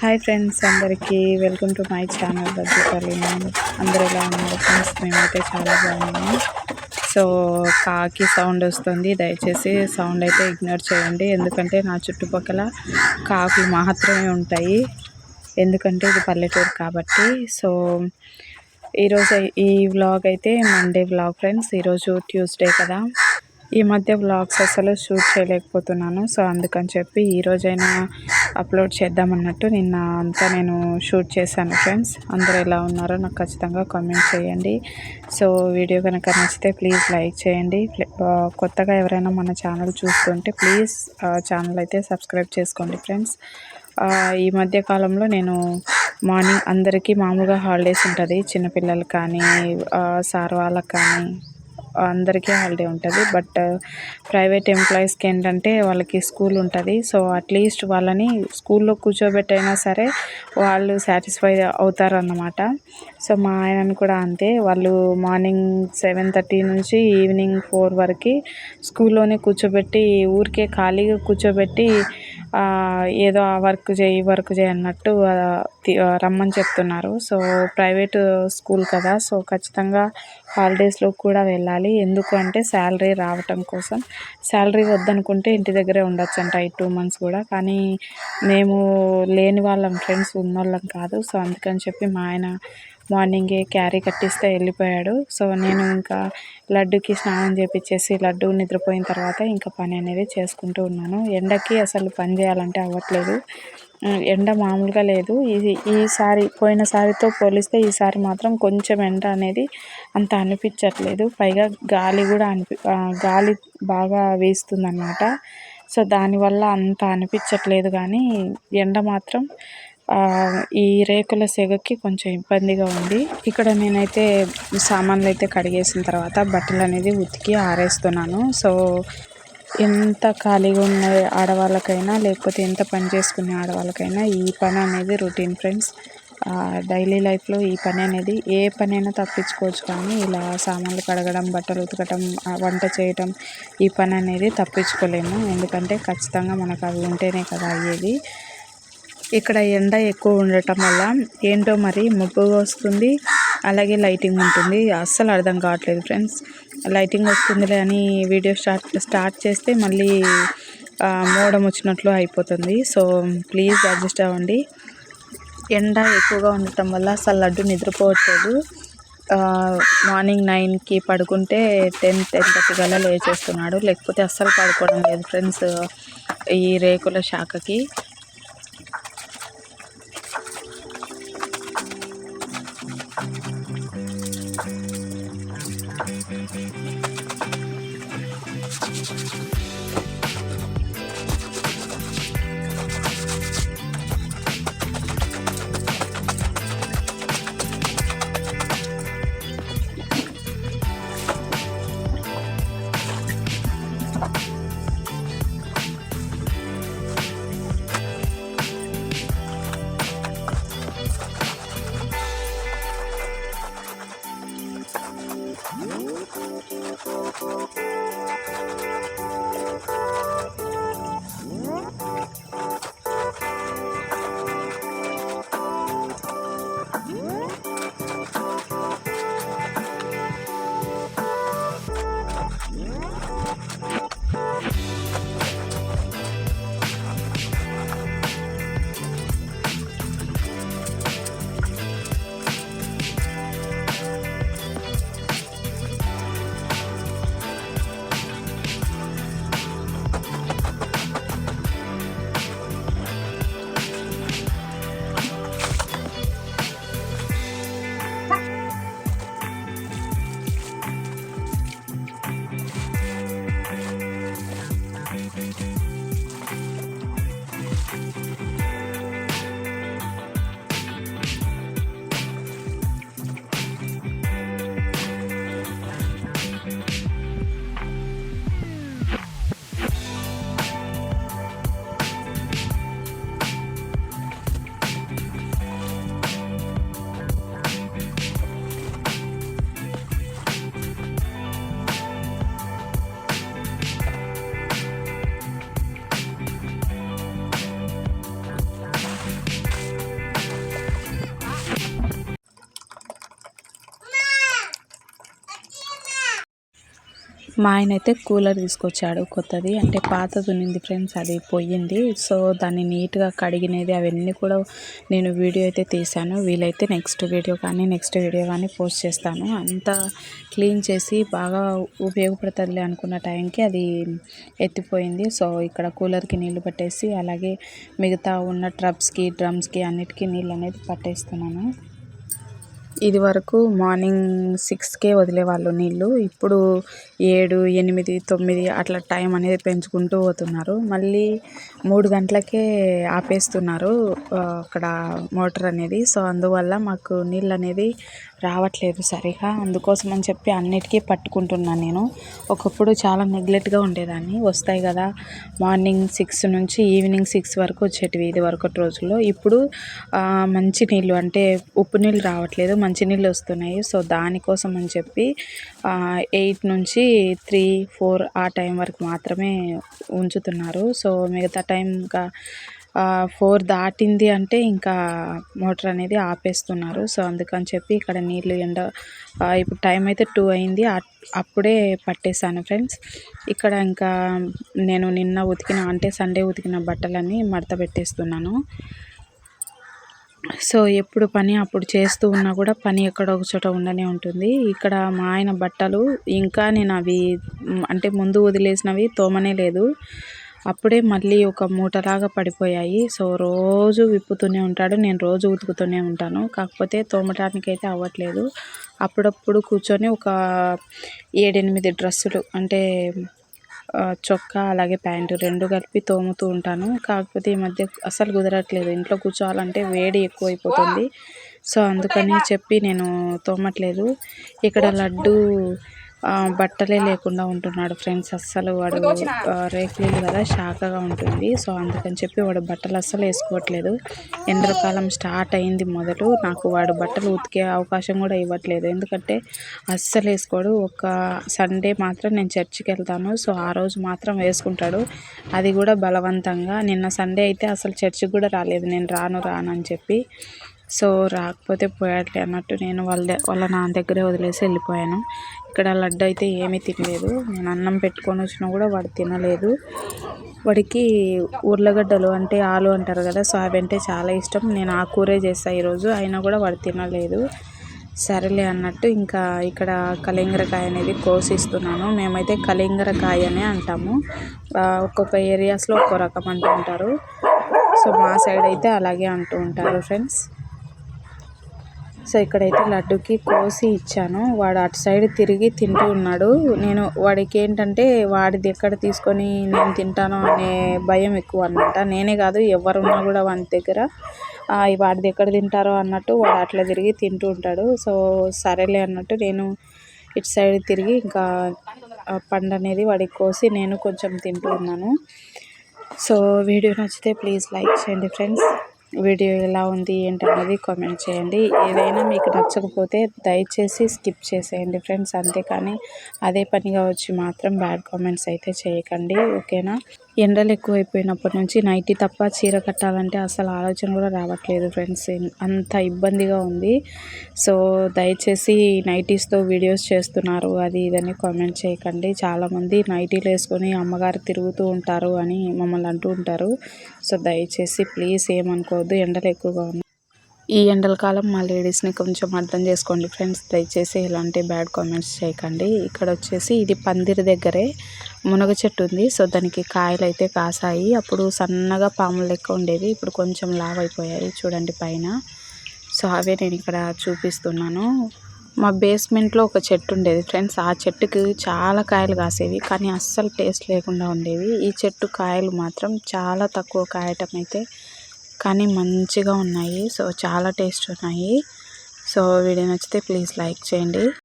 Hi friends అందరికీ welcome to my channel Bajjipalli అందరు ఎలా ఉన్నారు ఫ్రెండ్స్? మేమైతే చాలా బాగున్నాము సో కాకి సౌండ్ వస్తుంది. దయచేసి సౌండ్ అయితే ఇగ్నోర్ చేయండి. ఎందుకంటే నా చుట్టుపక్కల కాకులు మాత్రమే ఉంటాయి. ఎందుకంటే ఇది పల్లెటూరు కాబట్టి. సో ఈరోజు ఈ వ్లాగ్ అయితే మండే వ్లాగ్ ఫ్రెండ్స్. ఈరోజు ట్యూస్డే కదా. ఈ మధ్య వ్లాగ్స్ అసలు షూట్ చేయలేకపోతున్నాను. సో అందుకని చెప్పి ఈరోజైనా అప్లోడ్ చేద్దామన్నట్టు నిన్న అంతా నేను షూట్ చేశాను ఫ్రెండ్స్ అందరూ ఎలా ఉన్నారో నాకు ఖచ్చితంగా కామెంట్ చేయండి. సో వీడియో కనుక నచ్చితే ప్లీజ్ లైక్ చేయండి. కొత్తగా ఎవరైనా మన ఛానల్ చూస్తుంటే ప్లీజ్ ఛానల్ అయితే సబ్స్క్రైబ్ చేసుకోండి ఫ్రెండ్స్ ఈ మధ్య కాలంలో నేను మార్నింగ్ అందరికీ మామూలుగా హాలిడేస్ ఉంటుంది. చిన్నపిల్లలు కానీ సార్ వాళ్ళకి కానీ అందరికీ హాలిడే ఉంటుంది. బట్ ప్రైవేట్ ఎంప్లాయీస్కి ఏంటంటే వాళ్ళకి స్కూల్ ఉంటుంది. సో అట్లీస్ట్ వాళ్ళని స్కూల్లో కూర్చోబెట్టైనా సరే వాళ్ళు సాటిస్ఫై అవుతారన్నమాట. సో మా ఆయనను కూడా అంతే. వాళ్ళు మార్నింగ్ సెవెన్ థర్టీ నుంచి ఈవినింగ్ ఫోర్ వరకు స్కూల్లోనే కూర్చోబెట్టి ఊరికే ఖాళీగా కూర్చోబెట్టి ఏదో ఆ వర్క్ చేయి వర్క్ చేయి అన్నట్టు రమ్మని చెప్తున్నారు. సో ప్రైవేట్ స్కూల్ కదా సో ఖచ్చితంగా హాలిడేస్లో కూడా వెళ్ళాలి. ఎందుకు అంటే శాలరీ రావటం కోసం. శాలరీ వద్దనుకుంటే ఇంటి దగ్గరే ఉండొచ్చు అంట ఈ టూ మంత్స్ కూడా. కానీ మేము లేని వాళ్ళం ఫ్రెండ్స్ ఉన్నోళ్ళం కాదు. సో అందుకని చెప్పి మా ఆయన మార్నింగే క్యారీ కట్టిస్తే వెళ్ళిపోయాడు. సో నేను ఇంకా లడ్డుకి స్నానం చేపించేసి లడ్డు నిద్రపోయిన తర్వాత ఇంకా పని అనేది చేసుకుంటూ ఉన్నాను. ఎండకి అసలు పని చేయాలంటే అవ్వట్లేదు. ఎండ మామూలుగా లేదు. ఇది ఈసారి పోయినసారితో పోలిస్తే ఈసారి మాత్రం కొంచెం ఎండ అనేది అంత అనిపించట్లేదు. పైగా గాలి కూడా అనిపి గాలి బాగా వీస్తుందన్నమాట. సో దానివల్ల అంత అనిపించట్లేదు కానీ ఎండ మాత్రం ఈ రేకుల సెగకి కొంచెం ఇబ్బందిగా ఉంది. ఇక్కడ నేనైతే సామాన్లు అయితే కడిగేసిన తర్వాత బట్టలు అనేది ఉతికి ఆరేస్తున్నాను. సో ఎంత ఖాళీగా ఉన్న ఆడవాళ్ళకైనా లేకపోతే ఎంత పని చేసుకునే ఆడవాళ్ళకైనా ఈ పని అనేది రొటీన్ ఫ్రెండ్స్. డైలీ లైఫ్లో ఈ పని అనేది ఏ పనైనా తప్పించుకోవచ్చు కానీ ఇలా సామాన్లు కడగడం బట్టలు ఉతకడం వంట చేయటం ఈ పని అనేది తప్పించుకోలేము. ఎందుకంటే ఖచ్చితంగా మనకు అవి ఉంటేనే కదా అయ్యేది. ఇక్కడ ఎండ ఎక్కువ ఉండటం వల్ల ఏంటో మరి ముబ్బుగా వస్తుంది అలాగే లైటింగ్ ఉంటుంది. అస్సలు అర్థం కావట్లేదు ఫ్రెండ్స్. లైటింగ్ వస్తుందిలే అని వీడియో స్టార్ట్ స్టార్ట్ చేస్తే మళ్ళీ మోడం వచ్చినట్లు అయిపోతుంది. సో ప్లీజ్ అడ్జస్ట్ అవ్వండి. ఎండ ఎక్కువగా ఉండటం వల్ల అసలు లడ్డు నిద్రపోవట్లేదు. మార్నింగ్ నైన్కి పడుకుంటే టెన్ టెన్ థర్టీ కల్లా లేచేస్తున్నాడు. లేకపోతే అస్సలు పడుకోవడం లేదు ఫ్రెండ్స్ ఈ రేకుల శాఖకి. Thank you. 음? మా ఆయన అయితే కూలర్ తీసుకొచ్చాడు కొత్తది. అంటే పాతది ఉన్నింది ఫ్రెండ్స్ అది పోయింది. సో దాన్ని నీట్గా కడిగినది అవన్నీ కూడా నేను వీడియో అయితే తీశాను. వీలైతే నెక్స్ట్ వీడియో కానీ నెక్స్ట్ వీడియో కానీ పోస్ట్ చేస్తాను. అంతా క్లీన్ చేసి బాగా ఉపయోగపడుతుంది అనుకున్న టైంకి అది ఎత్తిపోయింది. సో ఇక్కడ కూలర్కి నీళ్ళు పట్టేసి అలాగే మిగతా ఉన్న ట్రబ్స్కి డ్రమ్స్కి అన్నిటికీ నీళ్ళు అనేది పట్టేస్తున్నాను. ఇది వరకు మార్నింగ్ సిక్స్కే వదిలేవాళ్ళు నీళ్ళు. ఇప్పుడు ఏడు ఎనిమిది తొమ్మిది అట్లా టైం అనేది పెంచుకుంటూ పోతున్నారు. మళ్ళీ మూడు గంటలకే ఆపేస్తున్నారు అక్కడ మోటార్ అనేది. సో అందువల్ల మాకు నీళ్ళు అనేది రావట్లేదు సరిగా. అందుకోసం అని చెప్పి అన్నిటికీ పట్టుకుంటున్నాను నేను. ఒకప్పుడు చాలా నెగ్లెట్గా ఉండేదాన్ని. వస్తాయి కదా మార్నింగ్ సిక్స్ నుంచి ఈవినింగ్ సిక్స్ వరకు వచ్చేటివి ఇది వరకు రోజుల్లో. ఇప్పుడు మంచి నీళ్ళు అంటే ఉప్పు నీళ్ళు రావట్లేదు మంచి నీళ్ళు వస్తున్నాయి. సో దానికోసం అని చెప్పి ఎయిట్ నుంచి త్రీ ఫోర్ ఆ టైం వరకు మాత్రమే ఉంచుతున్నారు. సో మిగతా టైం ఇంకా ఫోర్ దాటింది అంటే ఇంకా మోటార్ అనేది ఆపేస్తున్నారు. సో అందుకని చెప్పి ఇక్కడ నీళ్ళు ఎండ ఇప్పుడు టైం అయితే టూ అయింది. అప్పుడే పట్టేశాను ఫ్రెండ్స్. ఇక్కడ ఇంకా నేను నిన్న ఉతికిన అంటే సండే ఉతికిన బట్టలన్నీ మడత పెట్టేస్తున్నాను. సో ఎప్పుడు పని అప్పుడు చేస్తూ ఉన్నా కూడా పని ఎక్కడో ఒక చోట ఉండనే ఉంటుంది. ఇక్కడ మా ఆయన బట్టలు ఇంకా నేను అవి అంటే ముందు వదిలేసినవి తోమనే లేదు. అప్పుడే మళ్ళీ ఒక మూటలాగా పడిపోయాయి. సో రోజు విప్పుతూనే ఉంటాడు. నేను రోజు ఉతుకుతూనే ఉంటాను. కాకపోతే తోమటానికి అయితే అవ్వట్లేదు. అప్పుడప్పుడు కూర్చొని ఒక ఏడెనిమిది డ్రెస్సులు అంటే చొక్కా అలాగే ప్యాంటు రెండు కలిపి తోముతూ ఉంటాను. కాకపోతే ఈ మధ్య అస్సలు కుదరట్లేదు. ఇంట్లో కూర్చోవాలంటే వేడి ఎక్కువైపోతుంది. సో అందుకని చెప్పి నేను తోమట్లేదు. ఇక్కడ లడ్డు బట్టలే లేకుండా ఉంటున్నాడు ఫ్రెండ్స్ అస్సలు. వాడు రేకులు కదా శాఖగా ఉంటుంది. సో అందుకని చెప్పి వాడు బట్టలు అస్సలు వేసుకోవట్లేదు. ఎండాకాలం స్టార్ట్ అయింది మొదలు. నాకు వాడు బట్టలు ఉతికే అవకాశం కూడా ఇవ్వట్లేదు. ఎందుకంటే అస్సలు వేసుకోడు. ఒక సండే మాత్రం నేను చర్చికి వెళ్తాను. సో ఆ రోజు మాత్రం వేసుకుంటాడు. అది కూడా బలవంతంగా. నిన్న సండే అయితే అసలు చర్చికి కూడా రాలేదు. నేను రాను రాను అని చెప్పి. సో రాకపోతే పోయాట్లే అన్నట్టు నేను వాళ్ళ వాళ్ళ నాన్న దగ్గరే వదిలేసి వెళ్ళిపోయాను. ఇక్కడ లడ్డు అయితే ఏమీ తినలేదు. నేను అన్నం పెట్టుకొని వచ్చినా కూడా వాడు తినలేదు. వాడికి ఉర్లగడ్డలు అంటే ఆలు అంటారు కదా సో అవి అంటే చాలా ఇష్టం. నేను ఆ కూరే చేస్తాను ఈరోజు అయినా కూడా వాడు తినలేదు. సరేలే అన్నట్టు ఇంకా ఇక్కడ కలింగరకాయ అనేది కోసిస్తున్నాను. మేమైతే కలింగరకాయ అనే అంటాము. ఒక్కొక్క ఏరియాస్లో ఒక్కో రకం అంటూ ఉంటారు. సో మా సైడ్ అయితే అలాగే అంటూ ఉంటారు ఫ్రెండ్స్. సో ఇక్కడైతే లడ్డుకి కోసి ఇచ్చాను. వాడు అటు సైడ్ తిరిగి తింటూ ఉన్నాడు. నేను వాడికి ఏంటంటే వాడిది ఎక్కడ తీసుకొని నేను తింటాను అనే భయం ఎక్కువ అనమాట నేనే కాదు ఎవరున్నా కూడా వాడి దగ్గర వాడిది ఎక్కడ తింటారో అన్నట్టు వాడు అట్లా తిరిగి తింటూ ఉంటాడు. సో సరేలే అన్నట్టు నేను ఇటు సైడ్ తిరిగి ఇంకా పండు అనేది వాడికి కోసి నేను కొంచెం తింటూ ఉన్నాను. సో వీడియో నచ్చితే ప్లీజ్ లైక్ చేయండి ఫ్రెండ్స్. వీడియో ఎలా ఉంది ఏంటి అనేది కామెంట్ చేయండి. ఏదైనా మీకు నచ్చకపోతే దయచేసి స్కిప్ చేసేయండి ఫ్రెండ్స్ అంతేకాని అదే పనిగా వచ్చి మాత్రం బ్యాడ్ కామెంట్స్ అయితే చేయకండి. ఓకేనా ఎండలు ఎక్కువైపోయినప్పటి నుంచి నైటీ తప్ప చీర కట్టాలంటే అసలు ఆలోచన కూడా రావట్లేదు ఫ్రెండ్స్. అంత ఇబ్బందిగా ఉంది. సో దయచేసి నైటీస్తో వీడియోస్ చేస్తున్నారు. అది ఇదని కామెంట్ చేయకండి. చాలామంది నైటీలు వేసుకొని అమ్మగారు తిరుగుతూ ఉంటారు అని మమ్మల్ని అంటూ ఉంటారు. సో దయచేసి ప్లీజ్ ఏమనుకోవద్దు. ఎండలు ఎక్కువగా ఉన్నాయి. ఈ ఎండల కాలం మా లేడీస్ని కొంచెం అర్థం చేసుకోండి ఫ్రెండ్స్. దయచేసి ఇలాంటి బ్యాడ్ కామెంట్స్ చేయకండి. ఇక్కడ వచ్చేసి ఇది పందిరి దగ్గరే మునగ చెట్టు ఉంది. సో దానికి కాయలు అయితే కాసాయి. అప్పుడు సన్నగా పాములు లెక్క ఉండేవి. ఇప్పుడు కొంచెం లావ్ అయిపోయాయి చూడండి పైన. సో అవే నేను ఇక్కడ చూపిస్తున్నాను. మా బేస్మెంట్లో ఒక చెట్టు ఉండేది ఫ్రెండ్స్. ఆ చెట్టుకి చాలా కాయలు కాసేవి. కానీ అస్సలు టేస్ట్ లేకుండా ఉండేవి. ఈ చెట్టు కాయలు మాత్రం చాలా తక్కువ కాయటం అయితే కానీ మంచిగా ఉన్నాయి. సో చాలా టేస్ట్ ఉన్నాయి. సో వీడియో నచ్చితే ప్లీజ్ లైక్ చేయండి.